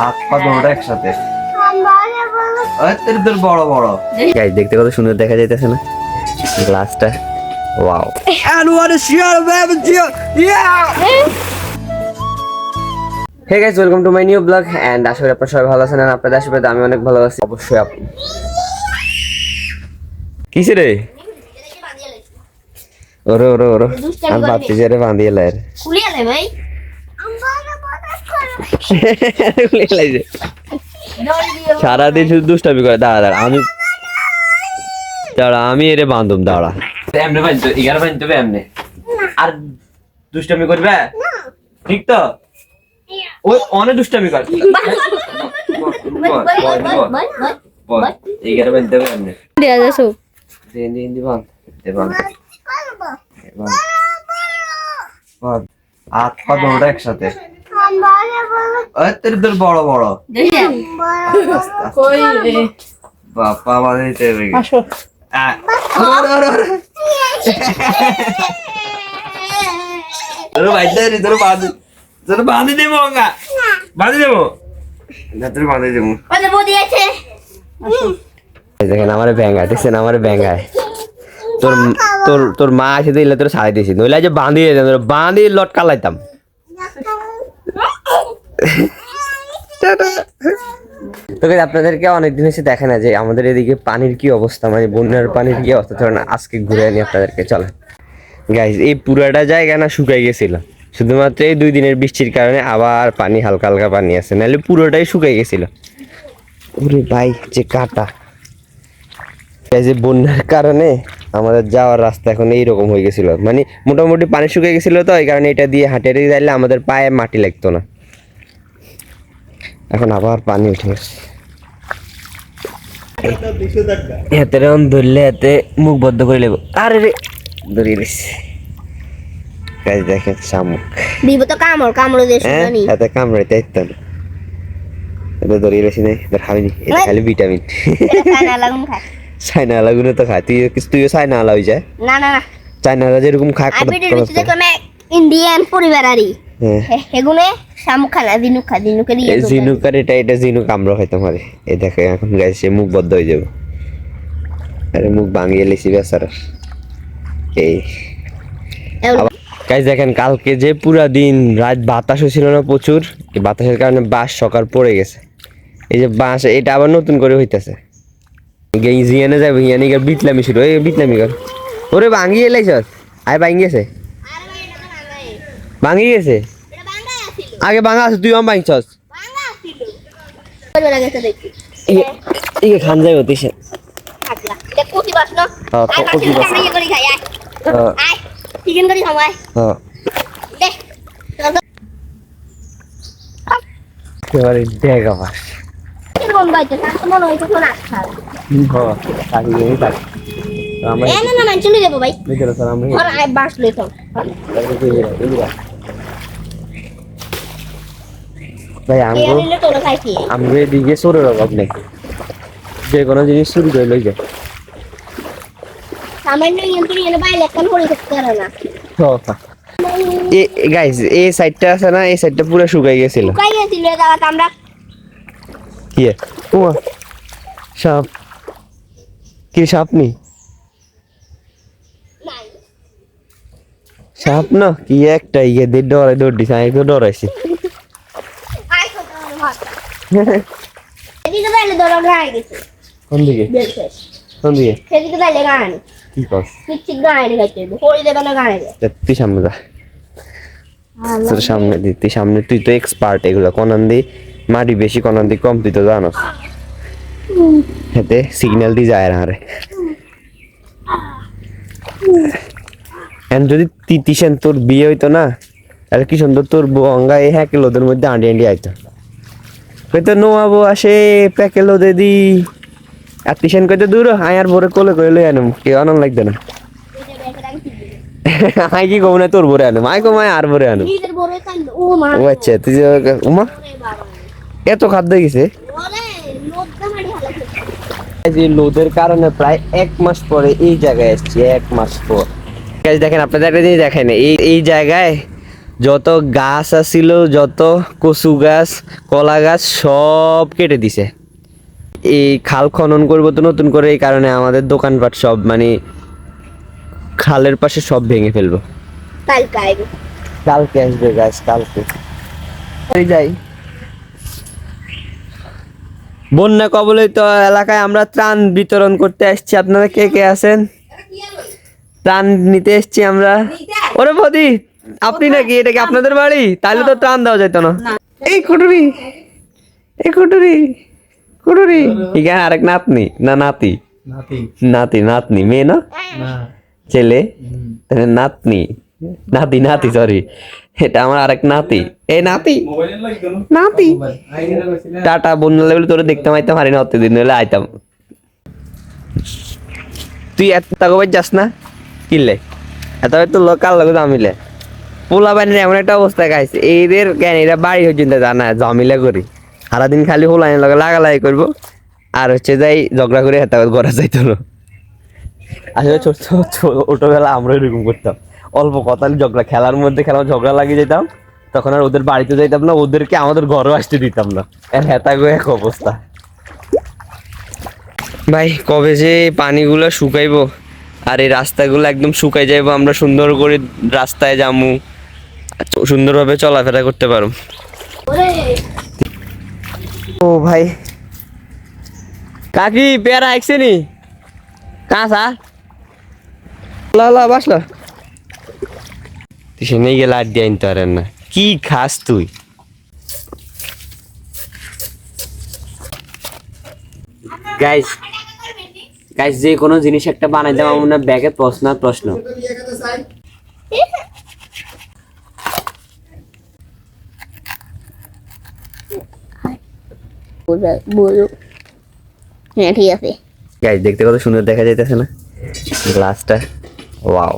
হাত পা দুটো একসাথে। ওই তোর তোর বড় বড়। গাইস দেখতে কত সুন্দর দেখা যাইতেছে না? গ্লাসটা wow hey guys welcome to my new vlog and আশা করি আপনারা সবাই ভালো আছেন আর আপনাদের আশীর্বাদে আমি অনেক ভালো আছি। অবশ্যই আপনি কিসে রে? ওরে ওরে ওরে। আমি। ভাবছি যে রে বান্ধিয়ে লাইর খুলিয়ে ভাই। সারাদিন শুধু দুষ্টামি করে দাঁড়া দাঁড়া আমি দাঁড়া আমি এরে বান্ধব দাঁড়া। এমনি বানতো এগারো বানতে হবে এমনি। আর দুষ্টামি করবে? ঠিক তো? ওই অনেক দুষ্টামি কর। এগারো বানতে হবে এমনি। দিন দিন দি বান্ধ দে বান্ধ এ বান্ধ। বান্ধ। হাত পা একসাথে? তোর তোর বড় বড়। ওরে, ওরে। তোর বাইতে তোর বাঁধে তোর বাঁধে দেবো অঙ্গা বাঁধে দেবো? না তোর বাঁধে দেবো। আছে। দেখেন আমার ব্যাঙ্গা দেখছেন? আমার ব্যাঙ্গায় তোর তোর তোর মা এসে দিলে তোর সাড়ে দিয়েছি। নইলে যে বাঁধিয়ে যেতাম তোর বাঁধিয়ে লটকা লাইতাম আপনাদেরকে অনেকদিন এসে দেখে না যে আমাদের এদিকে পানির কি অবস্থা মানে বন্যার পানির কি অবস্থা। ধরেন আজকে ঘুরে আনি আপনাদেরকে চলে গাইজ এই পুরাটা জায়গা না শুকাই গেছিল। শুধুমাত্র এই দুই দিনের বৃষ্টির কারণে আবার পানি, হালকা হালকা পানি আছে। নাহলে পুরোটাই শুকাই গেছিল। ওরে ভাই, যে কাটা। এই যে বন্যার কারণে আমাদের যাওয়ার রাস্তা এখন এইরকম হয়ে গেছিল। মানে মোটামুটি পানি শুকিয়ে গেছিল তো, এই কারণে এটা দিয়ে হাঁটে যাইলে আমাদের পায়ে মাটি লাগতো না। এখন আবার পানি উঠে গেছে। হাতে এরকম ধরলে হাতে মুখ বদ্ধ করে লেবো আরে রে ধরিয়ে দিচ্ছে কাজ দেখেন শামুক। দিব তো কামড় কামড় দিয়ে হ্যাঁ শুনানি হাতে কামড়াইতে ইত্যাদ এটা ধরিয়ে বেশি নেই এটা খাবি এটা খালি ভিটামিন। কানা লাগুন খায়। চাইনা আলাগুলো তো খায়। তুই তুইও চাইনা আলা হয়ে যায় না না না। চাইনারা যেরকম খায় ইন্ডিয়ান পরিবারারই হ্যাঁ। হেগুনে শামুক খানা দিনুক খা দিয়ে এই জিনুকার এটা এটা জিনুক আমরা হইতাম আরে এই দেখে এখন সে মুখ বদ্ধ হয়ে যাবে। আরে মুখ ভাঙিয়ে লেছি বেচারা। এই। গাইজ দেখেন কালকে যে পুরা দিন রাত বাতাস হয়েছিল না প্রচুর এই বাতাসের কারণে বাঁশ সকাল পড়ে গেছে। এই যে বাঁশ এটা আবার নতুন করে হইতাছে। জিয়ানে যাবে হিয়ানি গা বিটলামি শুরু। এই বিটলামি কর। ওরে ভাঙিয়ে লাইছ? আয় ভাঙি গেছে ভাঙি গেছে আগে ভাঙা আছে তুই আম ভাঙছস ইয়ে খান যাই হতে সে হ্যাঁ, বাস। হ্যাঁ। চিকেন করি সময় হ্যাঁ দে এবারে দেখ আবার কীরকম ভাই আমগো আমগো এদিকে চোরের অভাব নেই। যে কোনো জিনিস চুরি করে লই যায় গাইস এই সাইডটা আছে না এই সাইডটা পুরো শুকাই গেছিল। শুকাই গেছিল আমরা কি? সাপ। কি সাপ নি? সাপ না কি একটা ইয়ে দিয়ে ডরাই দৌড় দিছে আমি তো ডরাইছি। এদিকে বাইরে ধরো গায়ে গেছে। কোন দিকে? কোন দিকে? সেদিকে গায়ে। কি কস? গায়ে হরি দেবে না গায়ে তুই সামনে যা। তোর সামনে দি তুই সামনে তুই তো এক্সপার্ট এগুলো। কনান দি মাটি বেশি কনান দি কম তুই তো জানোস। এতে সিগন্যাল দি যায় না আরে এখন যদি তিতিসেন তোর বিয়ে হইতো না তাহলে কি সুন্দর তোর বঙ্গা এই হ্যাঁ লোদের মধ্যে আন্ডি আন্ডি আইতো। কইতো নোয়াবো আসে প্যাকে লোদে দি। আর তিসেন কইতো দূর আয় আর ভোরে কোলে করে লই আনুম কেউ আনন্দ লাগতো না। আই কি কম না তোর ভরে আনুম। আই কম আয় আর ভরে আনুম। ও আচ্ছা তুই উমা এত খাদ্য গেছে? যে লোদের কারণে প্রায় এক মাস পরে এই জায়গায় এসেছি এক মাস পর। দেখেন আপনাদের একটা জিনিস দেখেন এই এই জায়গায় যত গাছ আছিল যত কচু গাছ কলা গাছ সব কেটে দিছে। এই খাল খনন করব তো নতুন করে এই কারণে আমাদের দোকানপাট সব মানে খালের পাশে সব ভেঙে ফেলব। কালকে আসবে। গাছ কালকে। যাই। বন্যা কবলিত এলাকায় আমরা ত্রাণ বিতরণ করতে আসছি। আপনারা কে কে আছেন? ত্রাণ নিতে এসছি আমরা। ওরে বদি আপনি নাকি? এটা কি আপনাদের বাড়ি? তাহলে তো ত্রাণ দেওয়া যেত না। এই কুটুরি। এই কুটুরি। কুটুরি। এখানে আরেক নাতনি না নাতি? নাতি। নাতি নাতনি। মেয়ে না? ছেলে? নাতনি। নাতি নাতি সরি এটা আমার আরেক নাতি। এ নাতি। নাতি। টাটা বন্ধু লেভেল তোরে দেখতে আইতাম হারি না অতদিন হলে আইতাম। তুই এত তাগো যাস না? কিনলে এত তো লোকাল লোক জামিলে পোলা বানির এমন একটা অবস্থা গাইছে এদের জ্ঞান এরা বাড়ি পর্যন্ত জানা জমিলে করি। সারাদিন খালি হোলাইনের লগে লাগালাই করব। আর হচ্ছে যাই, ঝগড়া করে হেতা ঘরে যাইতো না। আসলে ছোট ছোটবেলা আমরা এরকম করতাম। অল্প কথা, ঝগড়া, খেলার মধ্যে খেলা ঝগড়া লাগিয়ে যেতাম তখন আর ওদের বাড়িতে যাইতাম না, ওদেরকে আমাদের ঘরেও আসতে দিতাম না। এর হেতা গো এক অবস্থা। ভাই, কবে যে পানিগুলো শুকাইবো, আর এই রাস্তাগুলো একদম শুকাই যাইবো, আমরা সুন্দর করে রাস্তায় যামু। সুন্দরভাবে চলাফেরা করতে পারো। ও ভাই। কাকি পেয়ারা আইছে নি? কাঁচা? লা লা বাসলা তুই শুনে গেলে আর দিয়ে আনতে পারেন না। কি খাস তুই? গাইস গাইস যে কোনো জিনিস একটা বানাই আমার মনে হয় ব্যাগে প্রশ্ন আর প্রশ্ন। বলো হ্যাঁ দেখতে কত সুন্দর দেখা যাইতেছে না? গ্লাসটা ওয়াও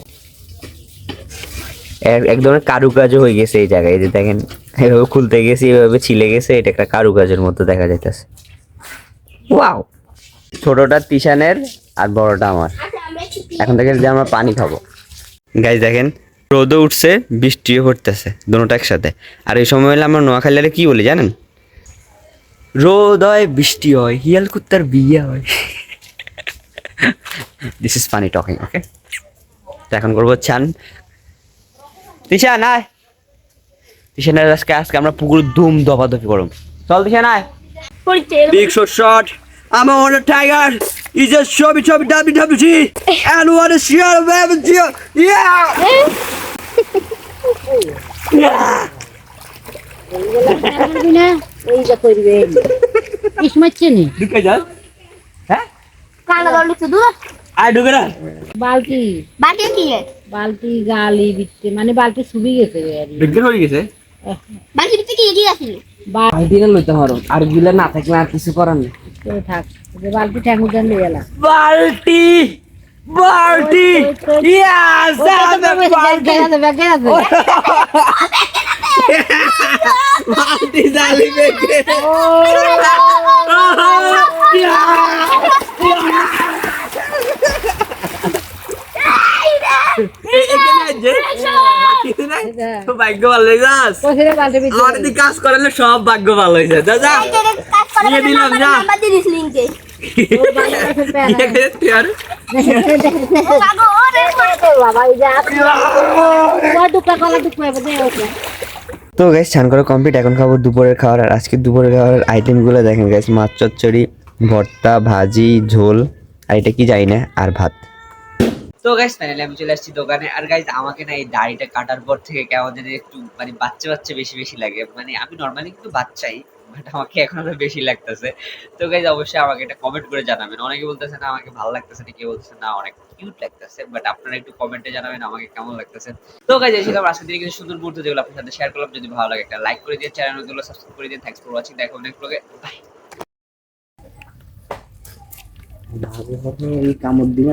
এক ধরনের কারুকাজও হয়ে গেছে এই জায়গায় যে দেখেন, এভাবে খুলতে গেছে, এভাবে ছিলে গেছে, এটা একটা কারুকাজের মতো দেখা যাইতেছে। ওয়াও ছোটটা তিশানের আর বড়টা আমার। এখন থেকে যে আমরা পানি খাব। গাইজ দেখেন, রোদও উঠছে, বৃষ্টিও পড়তেছে, দুটোটা একসাথে। আর এই সময় হলে আমরা নোয়াখালীরে কি বলি জানেন? রোদ হয় বৃষ্টি হয় হিয়াল কুত্তার বিয়ে হয় this is funny talking okay তো এখন করব চান তিশা নাই তিশানের আজকে আজকে আমরা পুকুর ধুম দফাদফি করব চল তিশা নাই Big shot shot. I'm on the tiger. He's just show me, show me WWG. And what a shot of Evansville. Yeah. না এইটা করবেন ইস মারছে নি? ঢুকে যান হ্যাঁ? আয় ঢুকে না বালতি। বাকি কি বালতি গালি দিচ্ছে মানে বালতি শুবি গেছে আর কি। বিজ্ঞান হয়ে গেছে? বাকি দিতে কি কি আছিল বা- আইডিয়া লইতে পারো আর। গিলে না থাকলে আর কিছু করার নেই। তো থাক বালতি ঠ্যাঙ্গু দেন নিয়ে বালতি! বালতি ইয়াস বালতি জালি বেগে ভাগ্য ভালো হয়ে যাস আমার যদি কাজ করালে সব ভাগ্য ভালো হয়ে যায় দিয়ে দিলাম, যা। তো গাইস স্নান করে কমপ্লিট এখন খাব দুপুরের খাওয়ার আর আজকে দুপুরের খাবারের আইটেমগুলো দেখেন গাইস মাছ চচ্চড়ি, ভর্তা, ভাজি, ঝোল, আর এটা কি জানি না, আর ভাত। তো গাইস ফাইনালি আমি চলে আসছি দোকানে। আর গাইস আমাকে না এই দাড়িটা কাটার পর থেকে কেমন যেন একটু মানে বাচ্চা বাচ্চা বেশি বেশি লাগে। মানে আমি নর্মালি কিন্তু বাচ্চাই। আমাকে এখন বেশি লাগতেছে। তো গাইজ অবশ্যই আমাকে এটা কমেন্ট করে জানাবেন। অনেকে বলতেছে, না, আমাকে ভালো লাগতেছে না। কেউ বলতেছে, না, অনেক কিউট লাগতেছে। বাট আপনারা একটু কমেন্টে জানাবেন আমাকে কেমন লাগতেছে। তো গাইজ এই ছিল আমার আজকের দিনে কিছু সুন্দর মুহূর্ত যেগুলো আপনার সাথে শেয়ার করলাম। যদি ভালো লাগে একটা লাইক করে দিয়ে চ্যানেলগুলো সাবস্ক্রাইব করে দিন। থ্যাংকস ফর ওয়াচিং দেখা নেক্সট ব্লগে বাই এই কামড় দিন